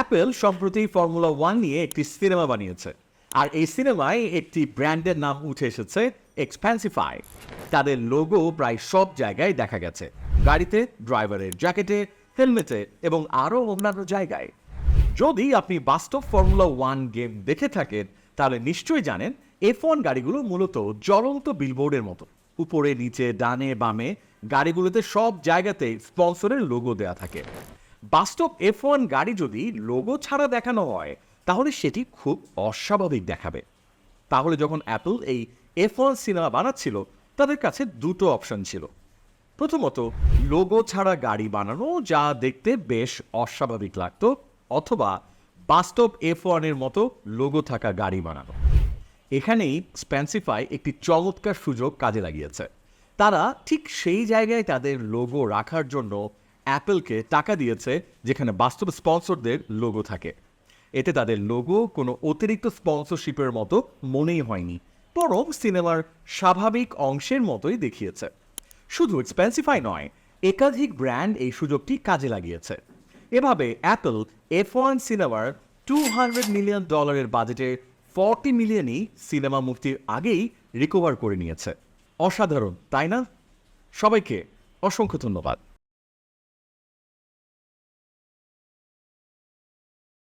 Apple সম্প্রতি formula one নিয়ে একটি সিনেমা বানিয়েছে। আর এই সিনেমায় একটি ব্র্যান্ডের নাম উঠে এসেছে এক্সপ্যান্সিফাই তাদের লোগো প্রায় সব জায়গায় দেখা গেছে। গাড়িতে ড্রাইভারের জ্যাকেটে হেলমেটে এবং আরও অন্যান্য জায়গায়। যদি আপনি বাস্তব ফর্মুলা ওয়ান গেম দেখে থাকেন, তাহলে নিশ্চয়ই জানেন এফ ওয়ান গাড়িগুলো মূলত জ্বলন্ত বিলবোর্ডের মতো। উপরে, নিচে, ডানে, বামে গাড়িগুলোতে সব জায়গাতেই স্পন্সরের লোগো দেওয়া থাকে। বাস্তব এফ ওয়ান গাড়ি যদি লোগো ছাড়া দেখানো হয়, তাহলে সেটি খুব অস্বাভাবিক দেখাবে। তাহলে যখন অ্যাপল এই এফ ওয়ান সিনেমা বানাচ্ছিল, তাদের কাছে দুটো অপশন ছিল। প্রথমত লোগো ছাড়া গাড়ি বানানো যা দেখতে বেশ অস্বাভাবিক লাগতো, অথবা বাস্তব এফ ওয়ানের মতো লোগো থাকা গাড়ি বানানো। এখানেই স্প্যান্সিফাই একটি চমৎকার সুযোগ কাজে লাগিয়েছে। তারা ঠিক সেই জায়গায় তাদের লোগো রাখার জন্য অ্যাপেলকে টাকা দিয়েছে, যেখানে বাস্তব স্পন্সরদের লোগো থাকে। এতে তাদের লোগো কোনো অতিরিক্ত স্পন্সরশিপের মতো মনেই হয়নি, বরং সিনেমার স্বাভাবিক অংশের মতোই দেখিয়েছে। শুধু এক্সপেন্সিফাই নয়, একাধিক ব্র্যান্ড এই সুযোগটি কাজে লাগিয়েছে। এভাবে অ্যাপল এফ ওয়ান সিনেমার টু হান্ড্রেড মিলিয়ন ডলারের বাজেটে ফর্টি মিলিয়নই সিনেমা মুক্তির আগেই রিকভার করে নিয়েছে। অসাধারণ, তাই না? সবাইকে অসংখ্য ধন্যবাদ।